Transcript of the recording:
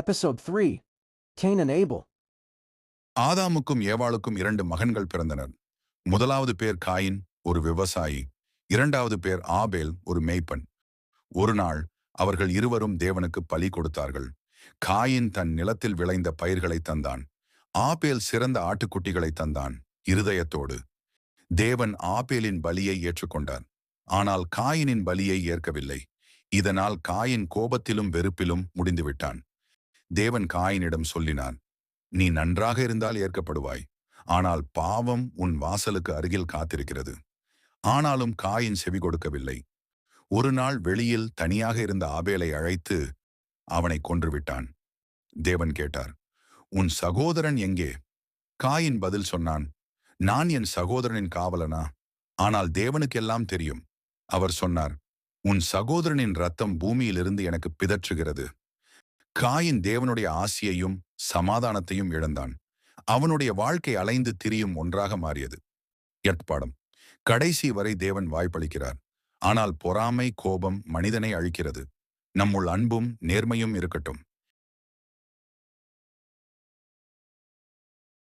Episode 3 Cain and Abel. ஆதாமுக்கும் ஏவாளுக்கும் இரண்டு மகன்கள் பிறந்தனர். முதலாவது பேர் காயின் ஒரு விவசாயி. இரண்டாவது பேர் ஆபேல் ஒரு மேய்ப்பன். ஒரு நாள் அவர்கள் இருவரும் தேவனுக்கு பலி கொடுத்தார்கள். காயின் தன் நிலத்தில் விளைந்த பயிர்களை தந்தான். ஆபேல் சிறந்த ஆட்டுக்குட்டிகளை தந்தான் இருதயத்தோடு. தேவன் ஆபேலின் பலியை ஏற்றுக்கொண்டார். ஆனால் காயினின் பலியை ஏற்கவில்லை. இதனால் காயின் கோபத்திலும் வெறுப்பிலும் முடிந்துவிட்டான். தேவன் காயினிடம் சொல்லினான் நீ நன்றாக இருந்தால் ஏற்கப்படுவாய். ஆனால் பாவம் உன் வாசலுக்கு அருகில் காத்திருக்கிறது. ஆனாலும் காயின் செவி கொடுக்கவில்லை. ஒரு நாள் வெளியில் தனியாக இருந்த ஆபேலை அழைத்து அவனை கொன்றுவிட்டான். தேவன் கேட்டார் உன் சகோதரன் எங்கே? காயின் பதில் சொன்னான் நான் என் சகோதரனின் காவலனா? ஆனால் தேவனுக்கெல்லாம் தெரியும். அவர் சொன்னார் உன் சகோதரனின் ரத்தம் பூமியிலிருந்து எனக்கு பிதற்றுகிறது. காயின் தேவனுடைய ஆசியையும் சமாதானத்தையும் இழந்தான். அவனுடைய வாழ்க்கை அலைந்து திரியும் ஒன்றாக மாறியது. எட்பாடம் கடைசி வரை தேவன் வாய்ப்பளிக்கிறார். ஆனால் பொறாமை கோபம் மனிதனை அழிக்கிறது. நம்முள் அன்பும் நேர்மையும் இருக்கட்டும்.